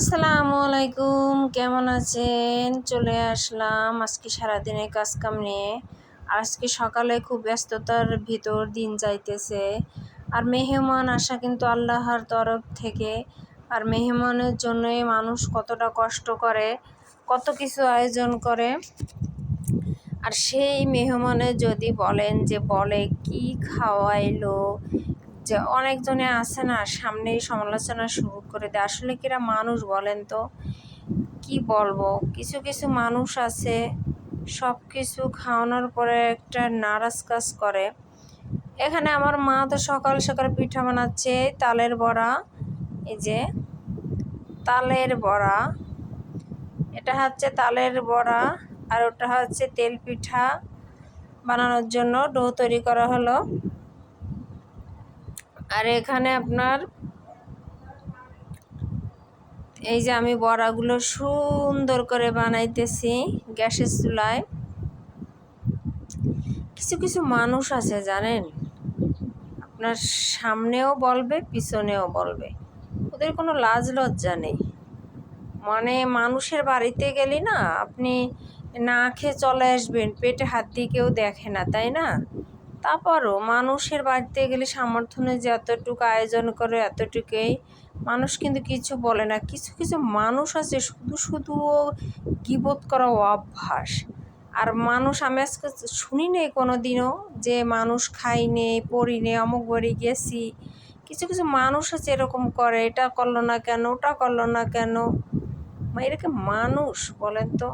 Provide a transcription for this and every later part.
আসসালামু আলাইকুম কেমন আছেন? চলে আসলাম আজকে সারাদিনে কাজ কাম নিয়ে আজকে সকালে খুব ব্যস্ততার ভিতর দিন যাইতেছে। আর মেহমান আসা কিন্তু আল্লাহর তরফ থেকে। আর মেহমানের জন্যই মানুষ কতটা কষ্ট করে, কত কিছু আয়োজন করে। আর সেই মেহমানে যদি বলেন যে বলে, কি খাওয়াইলো? যে অনেকজনে আছে না, সামনেই সমালোচনা শুরু করে দেয়। আসলে কিরা মানুষ বলেন তো? কি বলব? কিছু কিছু মানুষ আছে সব কিছু খাওয়ানোর পরে একটা নারাজ কাজ করে। এখানে আমার মা তো সকাল সকাল পিঠা বানাচ্ছে, তালের বড়া, এই যে তালের বড়া। এটা হচ্ছে তালের বড়া আর ওটা হচ্ছে তেল পিঠা বানানোর জন্য ডো তৈরি করা হলো। আর এখানে আপনার এই যে আমি বড়াগুলো সুন্দর করে বানাইতেছি গ্যাসের চুলায়। কিছু কিছু মানুষ আছে, জানেন? আপনার সামনেও বলবে, পিছনেও বলবে। ওদের কোনো লাজ লজ্জা নেই। মানে মানুষের বাড়িতে গেলে না, আপনি না খেয়ে চলে আসবেন, পেটে হাত দিয়ে কেউ দেখে না, তাই না? তারপরও মানুষের বাড়িতে গেলে সামর্থ্যে যে এতটুকু আয়োজন করে, এতটুকুই। মানুষ কিন্তু কিছু বলে না। কিছু কিছু মানুষ আছে শুধু শুধু গিবোধ করা অভ্যাস। আর মানুষ, আমি আজকে শুনি নেই কোনো দিনও যে মানুষ খাই নেই, পড়ি নেই, অমুক বাড়ি গেছি। কিছু কিছু মানুষ আছে এরকম করে, এটা করল না কেন, ওটা করল না কেন? এরকম মানুষ বলেন তো?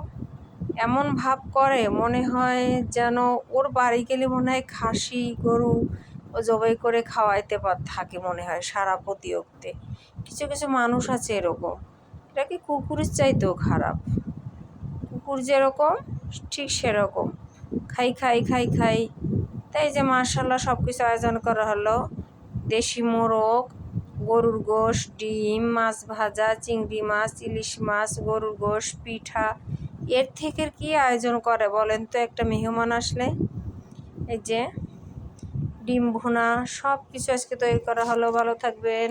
এমন ভাব করে, মনে হয় যেন ওর বাড়ি গেলে মনে হয় খাসি, গরু ও জবাই করে খাওয়াইতে পার থাকে মনে হয় সারা প্রতিয়োগতে কিছু কিছু মানুষ আছে এরকম। এটা কি কুকুরের চাইতেও খারাপ? কুকুর যেরকম, ঠিক সেরকম। খাই খাই খাই খাই। তাই যে মার্শাল্লাহ সব কিছু আয়োজন করা হলো। দেশি মোরগ, গরুর গোশ, ডিম, মাছ ভাজা, চিংড়ি মাছ, ইলিশ মাছ, গরুর গোশ, পিঠা এর থেকে কি আয়োজন করে বলেন তো? একটা মেহমান আসলে, এই যে ডিম ভুনা সব কিছু আজকে তৈরি করা হলো। ভালো থাকবেন।